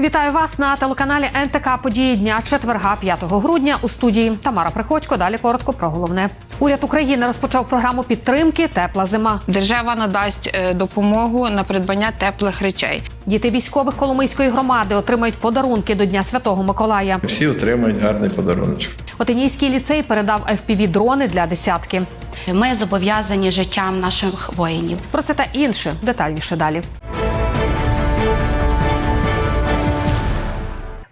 Вітаю вас на телеканалі НТК Події дня четверга, 5 грудня. У студії Тамара Приходько. Далі коротко про головне. Уряд України розпочав програму підтримки Тепла зима. Держава надасть е, допомогу на придбання теплих речей. Діти військових Коломийської громади отримають подарунки до Дня Святого Миколая. Всі отримають гарний подарунок. Отинійський ліцей передав fpv дрони для десятки. Ми зобов'язані життям наших воїнів. Про це та інше детальніше далі.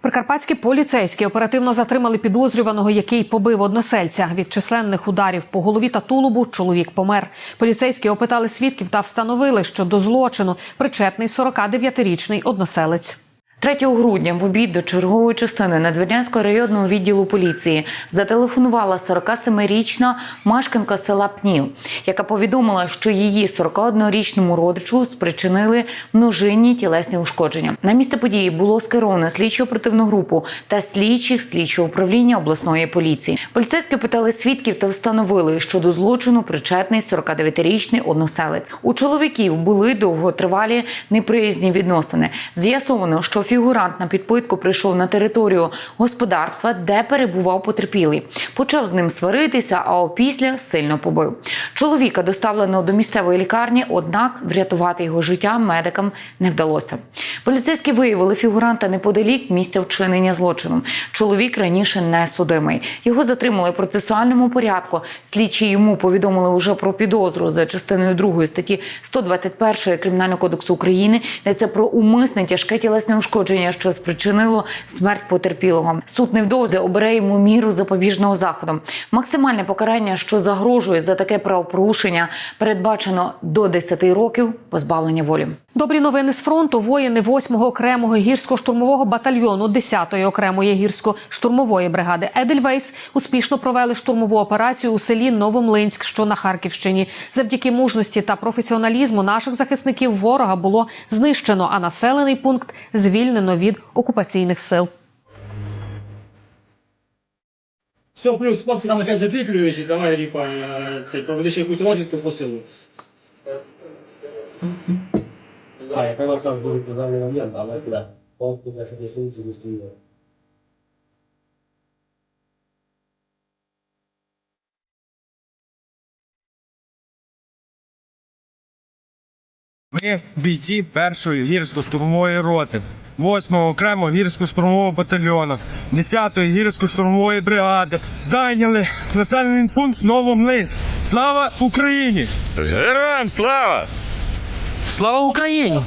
Прикарпатські поліцейські оперативно затримали підозрюваного, який побив односельця. Від численних ударів по голові та тулубу чоловік помер. Поліцейські опитали свідків та встановили, що до злочину причетний 49-річний односелець. 3 грудня в обід до чергової частини Надвірнянського районного відділу поліції зателефонувала 47-річна мешканка села Пнів, яка повідомила, що її 41-річному родичу спричинили множинні тілесні ушкодження. На місце події було скеровано слідчо оперативну групу та слідчих слідчого управління обласної поліції. Поліцейські питали свідків та встановили, що до злочину причетний 49-річний односелець. У чоловіків були довготривалі неприязні відносини. З'ясовано, що фігурант на підпитку прийшов на територію господарства, де перебував потерпілий. Почав з ним сваритися, а опісля сильно побив. Чоловіка доставлено до місцевої лікарні, однак врятувати його життя медикам не вдалося. Поліцейські виявили фігуранта неподалік місця вчинення злочину. Чоловік раніше не судимий. Його затримали в процесуальному порядку. Слідчі йому повідомили уже про підозру за частиною 2 статті 121 Кримінального кодексу України. Йдеться про умисне тяжке тілесне ушкодження, що спричинило смерть потерпілого. Суд невдовзі обере йому міру запобіжного заходу. Максимальне покарання, що загрожує за таке правопорушення, передбачено до 10 років позбавлення волі. Добрі новини з фронту. Воїни 8-го окремого гірсько-штурмового батальйону 10-ї окремої гірсько-штурмової бригади Едельвейс успішно провели штурмову операцію у селі Новомлинськ, що на Харківщині. Завдяки мужності та професіоналізму наших захисників ворога було знищено, а населений пункт звільнено від окупаційних сил. Все, плюс, хлопці там нехай закріплюють, давай, Ріпа, е, це, проведи ще якусь розвідку по селу. Казали момент, але куди? Полку для себе сумці густіє. Ми бійці першої гірсько-штурмової роти, 8-го окремого гірсько-штурмового батальйону, 10-ї гірсько-штурмової бригади зайняли населений пункт Новомлинськ. Слава Україні! Героям слава! Слава Україні!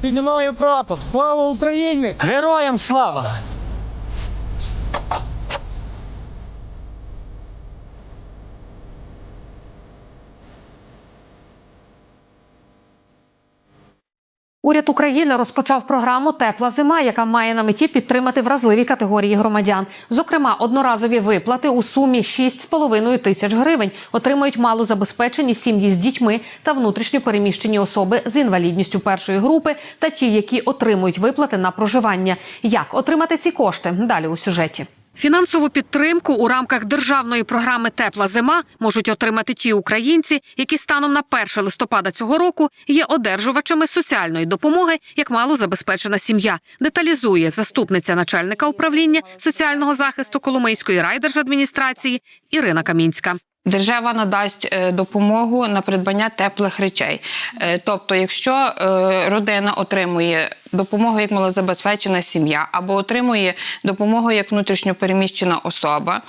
Піднімаю прапор! Слава Україні! Героям слава! Уряд України розпочав програму Тепла зима, яка має на меті підтримати вразливі категорії громадян. Зокрема, одноразові виплати у сумі 6,5 тисяч гривень отримають малозабезпечені сім'ї з дітьми та внутрішньо переміщені особи з інвалідністю першої групи та ті, які отримують виплати на проживання. Як отримати ці кошти? Далі у сюжеті. Фінансову підтримку у рамках державної програми Тепла зима можуть отримати ті українці, які станом на 1 листопада цього року є одержувачами соціальної допомоги як малозабезпечена сім'я. Деталізує заступниця начальника управління соціального захисту Коломийської райдержадміністрації Ірина Камінська. Держава надасть е, допомогу на придбання теплих речей. Е, Тобто, якщо е, родина отримує допомогу як малозабезпечена сім'я, або отримує допомогу як внутрішньопереміщена особа,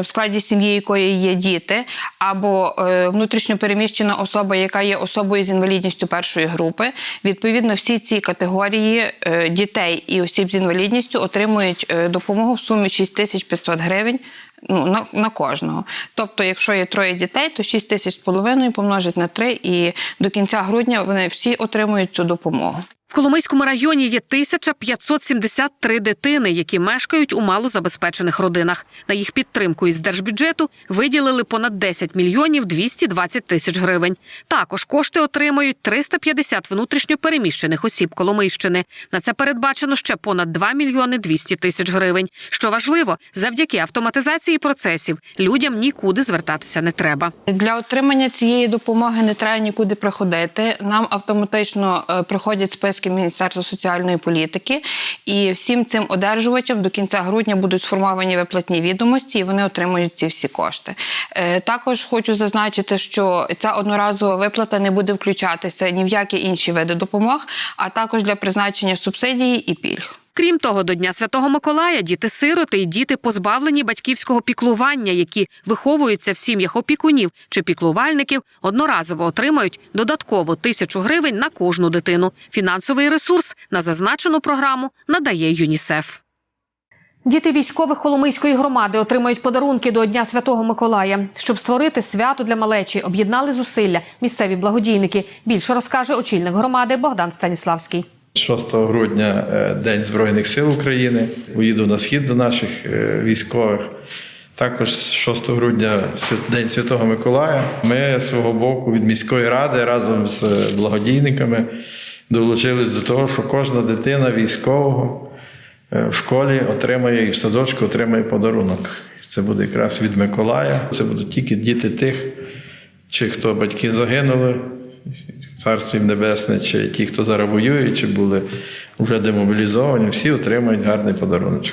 в складі сім'ї якої є діти, або внутрішньопереміщена особа, яка є особою з інвалідністю першої групи, відповідно, всі ці категорії дітей і осіб з інвалідністю отримують допомогу в сумі 6500 гривень ну, на, на кожного. Тобто, якщо є троє дітей, то 6 тисяч з половиною помножить на 3, і до кінця грудня вони всі отримують цю допомогу. В Коломийському районі є 1573 дитини, які мешкають у малозабезпечених родинах. На їх підтримку із держбюджету виділили понад 10 мільйонів 220 тисяч гривень. Також кошти отримають 350 внутрішньо переміщених осіб Коломийщини. На це передбачено ще понад 2 мільйони 200 тисяч гривень. Що важливо, завдяки автоматизації процесів людям нікуди звертатися не треба. Для отримання цієї допомоги не треба нікуди приходити. Нам автоматично е, приходять списки Хмельницьке Міністерство соціальної політики. І всім цим одержувачам до кінця грудня будуть сформовані виплатні відомості, і вони отримують ці всі кошти. Е, Також хочу зазначити, що ця одноразова виплата не буде включатися ні в які інші види допомог, а також для призначення субсидій і пільг. Крім того, до Дня Святого Миколая діти-сироти і діти позбавлені батьківського піклування, які виховуються в сім'ях опікунів чи піклувальників, одноразово отримають додатково тисячу гривень на кожну дитину. Фінансовий ресурс на зазначену програму надає ЮНІСЕФ. Діти військових Коломийської громади отримають подарунки до Дня Святого Миколая. Щоб створити свято для малечі, об'єднали зусилля місцеві благодійники. Більше розкаже очільник громади Богдан Станіславський. 6 грудня е, День Збройних сил України. Поїду на схід до наших е, військових. Також 6 грудня День Святого Миколая. Ми з свого боку від міської ради разом з е, благодійниками долучились до того, що кожна дитина військового в школі отримає і в садочку отримає подарунок. Це буде якраз від Миколая. Це будуть тільки діти тих, чи хто батьки загинули, царство небесне, чи ті, хто зараз воює, чи були вже демобілізовані, всі отримають гарний подарунок.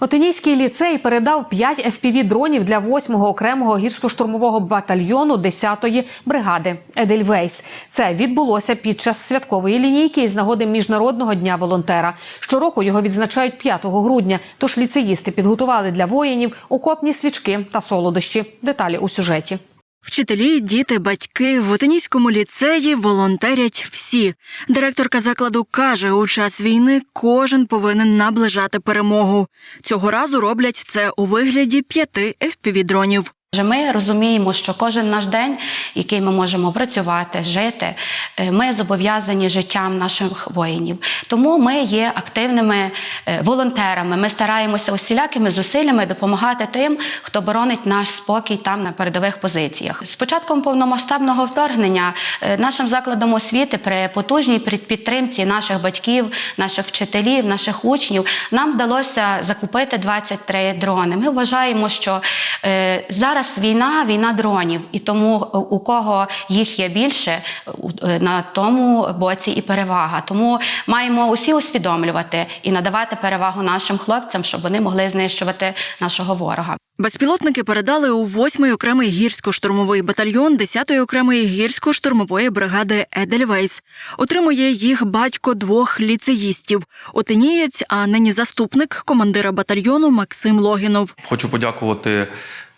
Отинійський ліцей передав 5 FPV-дронів для 8-го окремого гірсько-штурмового батальйону 10-ї бригади Едельвейс. Це відбулося під час святкової лінійки із нагоди Міжнародного дня волонтера. Щороку його відзначають 5 грудня. Тож ліцеїсти підготували для воїнів окопні свічки та солодощі. Деталі у сюжеті. Вчителі, діти, батьки в Отинійському ліцеї волонтерять всі. Директорка закладу каже, у час війни кожен повинен наближати перемогу. Цього разу роблять це у вигляді п'яти FPV-дронів. Вже Ми розуміємо, що кожен наш день, який ми можемо працювати, жити, е, ми зобов'язані життям наших воїнів. Тому ми є активними е, волонтерами. Ми стараємося усілякими зусиллями допомагати тим, хто боронить наш спокій там на передових позиціях. З початком повномасштабного вторгнення е, нашим закладом освіти при потужній під- підтримці наших батьків, наших вчителів, наших учнів нам вдалося закупити 23 дрони. Ми вважаємо, що е, зараз війна, війна дронів, і тому е, у кого їх є більше, у- е, на тому боці і перевага. Тому маємо усі усвідомлювати і надавати перевагу нашим хлопцям, щоб вони могли знищувати нашого ворога. Безпілотники передали у 8-й окремий гірсько-штурмовий батальйон 10-ї окремої гірсько-штурмової бригади Едельвейс. Отримує їх батько двох ліцеїстів – отинієць, а нині заступник командира батальйону Максим Логінов. Хочу подякувати е,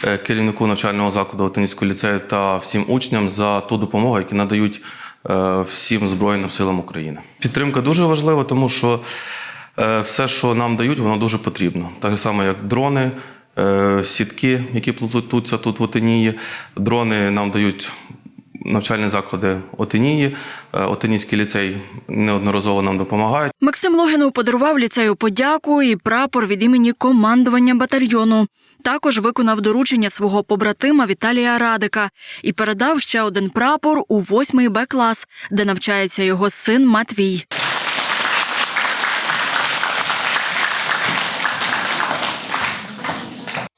керівнику навчального закладу Отинського ліцею та всім учням за ту допомогу, яку надають е, всім Збройним силам України. Підтримка дуже важлива, тому що е, все, що нам дають, воно дуже потрібно. Так само, як дрони, е, сітки, які плетуться тут в Отинії. Дрони нам дають навчальні заклади Отинії. Е, Отинійський ліцей неодноразово нам допомагають. Максим Логінов подарував ліцею подяку і прапор від імені командування батальйону. Також виконав доручення свого побратима Віталія Радика і передав ще один прапор у 8-й Б-клас, де навчається його син Матвій.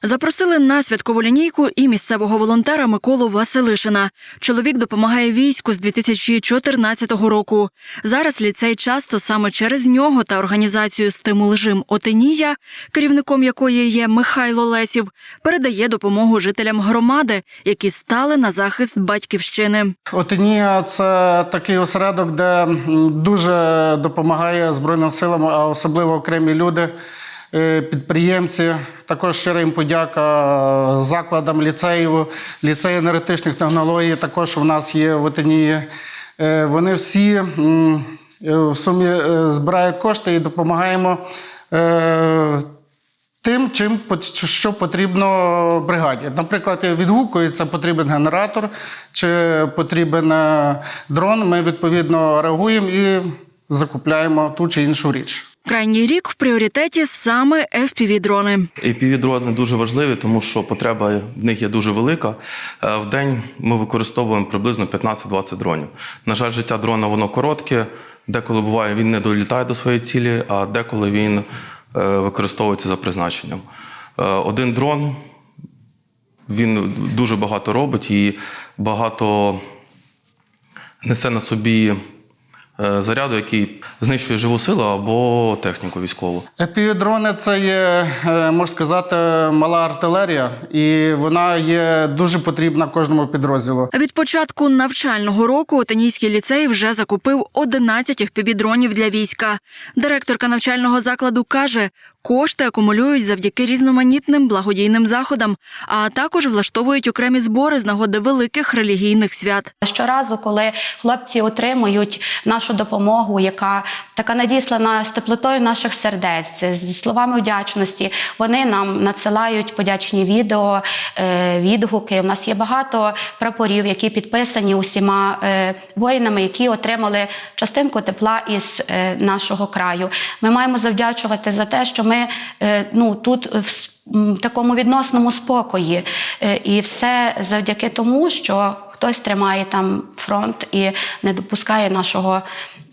Запросили на святкову лінійку і місцевого волонтера Миколу Василишина. Чоловік допомагає війську з 2014 року. Зараз ліцей часто саме через нього та організацію Стимул Жим Отинія, керівником якої є Михайло Лесів, передає допомогу жителям громади, які стали на захист батьківщини. Отинія це такий осередок, де дуже допомагає Збройним силам, а особливо окремі люди, підприємці. Також щира їм подяка закладам ліцеїв, ліцею енергетичних технологій. Також у нас є в Отинії. Е, Вони всі е, в сумі е, збирають кошти і допомагаємо. е, Тим, чим що потрібно бригаді. Наприклад, відгукується, потрібен генератор чи потрібен е, дрон. Ми відповідно реагуємо і закупляємо ту чи іншу річ. Крайній рік в пріоритеті саме FPV-дрони. APV-дрони дуже важливі, тому що потреба в них є дуже велика. Е, В день ми використовуємо приблизно 15-20 дронів. На жаль, життя дрона воно коротке. Деколи буває, він не долітає до своєї цілі, а деколи він е, використовується за призначенням. Е, Один дрон він дуже багато робить і багато несе на собі заряду, який знищує живу силу або техніку військову. Півдрони це є, е, можна сказати, мала артилерія, і вона є дуже потрібна кожному підрозділу. Від початку навчального року Отинійський ліцей вже закупив 11 FPV-дронів для війська. Директорка навчального закладу каже, кошти акумулюють завдяки різноманітним благодійним заходам, а також влаштовують окремі збори з нагоди великих релігійних свят. Щоразу, коли хлопці отримують нашу допомогу, яка така надіслана з теплотою наших сердець, зі словами вдячності, вони нам надсилають подячні відео, е, відгуки. У нас є багато прапорів, які підписані усіма е, воїнами, які отримали частинку тепла із е, нашого краю. Ми маємо завдячувати за те, що ми е, ну тут в такому відносному спокої, Е, і все завдяки тому, що хтось тримає там фронт і не допускає нашого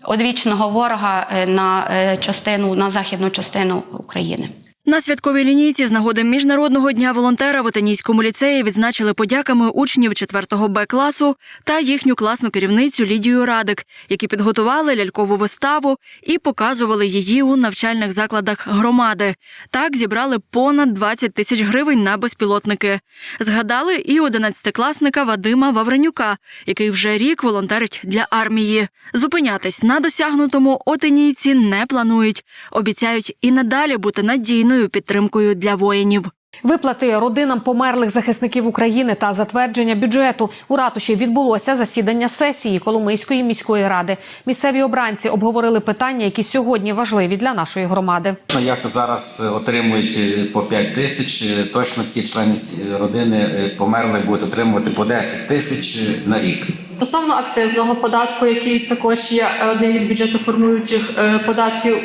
одвічного ворога е, на частину на західну частину України. На святковій лінійці з нагоди міжнародного дня волонтера в Отинійському ліцеї відзначили подяками учнів 4 Б класу та їхню класну керівницю Лідію Радик, які підготували лялькову виставу і показували її у навчальних закладах громади. Так зібрали понад 20 тисяч гривень на безпілотники. Згадали і 11-класника Вадима Вавренюка, який вже рік волонтерить для армії. Зупинятись на досягнутому отинійці не планують. Обіцяють і надалі бути надійною підтримкою для воїнів. Виплати родинам померлих захисників України та затвердження бюджету у ратуші відбулося засідання сесії Коломийської міської ради. Місцеві обранці обговорили питання, які сьогодні важливі для нашої громади. Як зараз е, отримують е, по 5 тисяч, е, точно ті члени родини померлих будуть отримувати по 10 тисяч на рік. Стосовно акцизного податку, який також є одним із бюджетоформуючих податків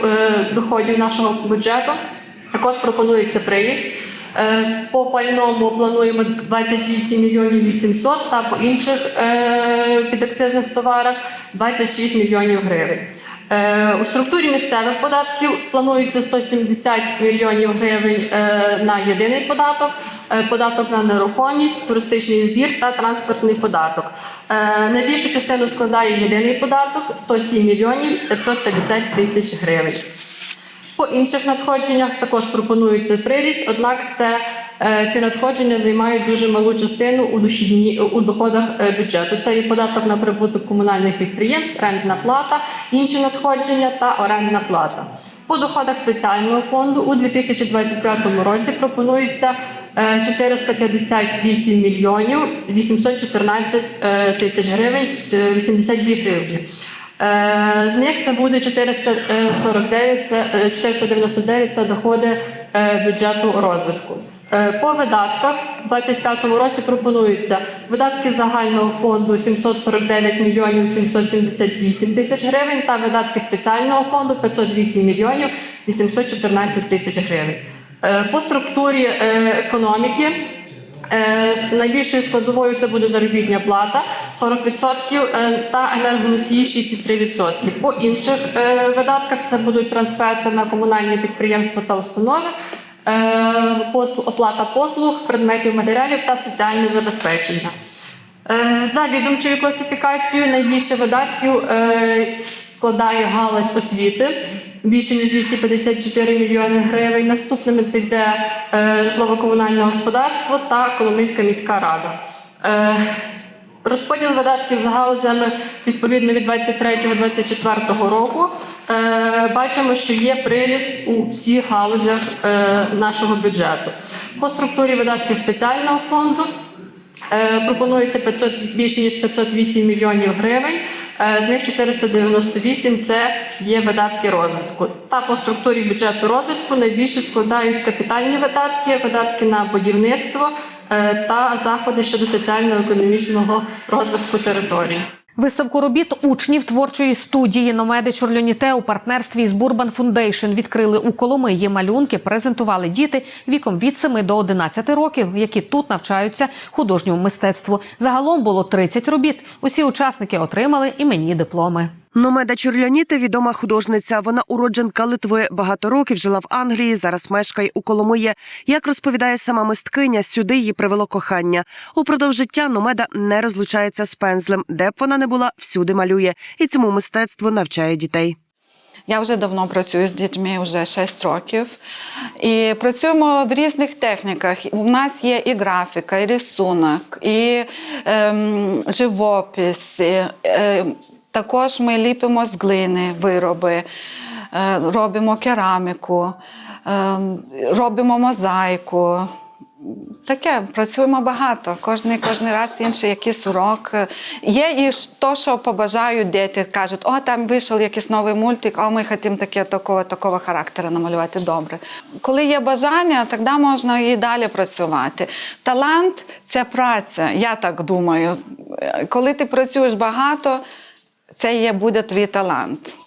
доходів нашого бюджету, також пропонується приїзд. Е, По пальному плануємо 28 мільйонів 800 та по інших е, підакцизних товарах 26 мільйонів гривень. Е, У структурі місцевих податків планується 170 мільйонів гривень на єдиний податок, податок на нерухомість, туристичний збір та транспортний податок. Найбільшу частину складає єдиний податок 107 мільйонів 550 тисяч гривень. По інших надходженнях також пропонується приріст, однак це е, ці надходження займають дуже малу частину у дохідні у доходах е, бюджету. Це є податок на прибуток комунальних підприємств, рентна плата, інші надходження та орендна плата. По доходах спеціального фонду у 2025 році пропонується е, 458 мільйонів 814 е, тисяч гривень, е, 82 гривні. Е, З них це буде 449, це е, 499 це доходи е, бюджету розвитку. Е, По видатках у 2025 році пропонуються видатки загального фонду 749 мільйонів 778 тисяч гривень та видатки спеціального фонду 508 мільйонів 814 тисяч гривень. Е, По структурі е, економіки Е, Найбільшою складовою це буде заробітня плата 40% е, та енергоносії 6,3%. По інших е, видатках це будуть трансферти на комунальні підприємства та установи, е, оплата послуг, предметів матеріалів та соціальне забезпечення. Е, За відомчою класифікацією найбільше видатків е, складає галузь освіти більше ніж 254 мільйони гривень. Наступними це йде е, житлово-комунальне господарство та Коломийська міська рада. Е, Розподіл видатків за галузями відповідно від 23-24 року. Е, бачимо, що є приріст у всіх галузях нашого бюджету. По структурі видатків спеціального фонду Пропонується 500, більше ніж 508 мільйонів гривень. Е, З них 498 – це є видатки розвитку. Та по структурі бюджету розвитку найбільше складають капітальні видатки, видатки на будівництво е, та заходи щодо соціально-економічного розвитку території. Виставку робіт учнів творчої студії Номеди Чорльоніте у партнерстві з Бурбан Фундейшн відкрили у Коломиї. Малюнки презентували діти віком від 7 до 11 років, які тут навчаються художньому мистецтву. Загалом було 30 робіт. Усі учасники отримали іменні дипломи. Номеда Чурльоніти відома художниця. Вона уродженка Литви. Багато років жила в Англії. Зараз мешкає у Коломиї. Як розповідає сама мисткиня, сюди її привело кохання. Упродовж життя Номеда не розлучається з пензлем, де б вона не була, всюди малює, і цьому мистецтву навчає дітей. Я вже давно працюю з дітьми, вже 6 років. І працюємо в різних техніках. У нас є і графіка, і рисунок, і ем, живопис. І, е, також ми ліпимо з глини вироби, е, робимо кераміку, е, робимо мозаїку. Таке, працюємо багато. Кожний, кожний раз інший якийсь урок. Є і то, що побажають діти, кажуть, о, там вийшов якийсь новий мультик, о, ми хочемо таке такого, такого характеру намалювати добре. Коли є бажання, тоді можна і далі працювати. Талант це праця, я так думаю. Коли ти працюєш багато, це є буде твій талант.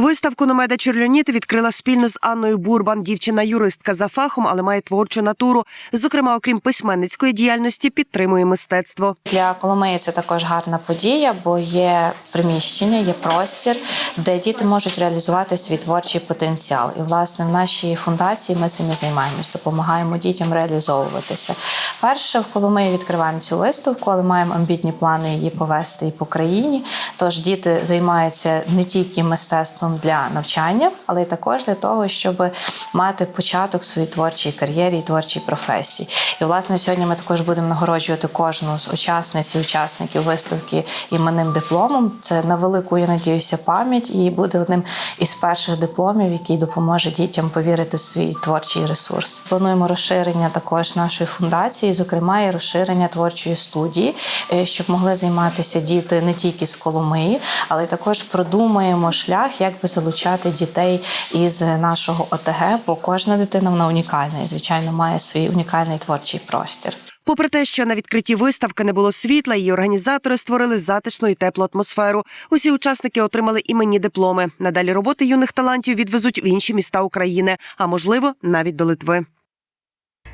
Виставку Номеда Чурльоніти відкрила спільно з Анною Бурбан. Дівчина юристка за фахом, але має творчу натуру. Зокрема, окрім письменницької діяльності, підтримує мистецтво. Для Коломиї це також гарна подія, бо є приміщення, є простір, де діти можуть реалізувати свій творчий потенціал. І власне в нашій фундації ми цим і займаємось, допомагаємо дітям реалізовуватися. Перше в Коломиї відкриваємо цю виставку, але маємо амбітні плани її повести і по країні. Тож діти займаються не тільки мистецтвом для навчання, але й також для того, щоб мати початок своїй творчій кар'єрі і творчій професії. І власне сьогодні ми також будемо нагороджувати кожну з учасниць і учасників виставки іменним дипломом. Це на велику, я надіюся, пам'ять і буде одним із перших дипломів, який допоможе дітям повірити в свій творчий ресурс. Плануємо розширення також нашої фундації, зокрема і розширення творчої студії, е, щоб могли займатися діти не тільки з Коломиї, але й також продумаємо шлях, як би залучати дітей із нашого ОТГ, бо кожна дитина вона унікальна і звичайно має свій унікальний творчий простір. Попри те, що на відкритті виставки не було світла, її організатори створили затишну і теплу атмосферу. Усі учасники отримали іменні дипломи. Надалі роботи юних талантів відвезуть в інші міста України, а можливо, навіть до Литви.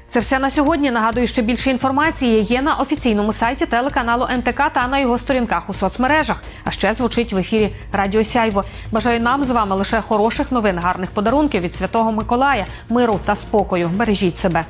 Це все на сьогодні. Нагадую, що більше інформації є на офіційному сайті телеканалу НТК та на його сторінках у соцмережах. А ще звучить в ефірі Радіо Сяйво. Бажаю нам з вами лише хороших новин, гарних подарунків від Святого Миколая, миру та спокою. Бережіть себе.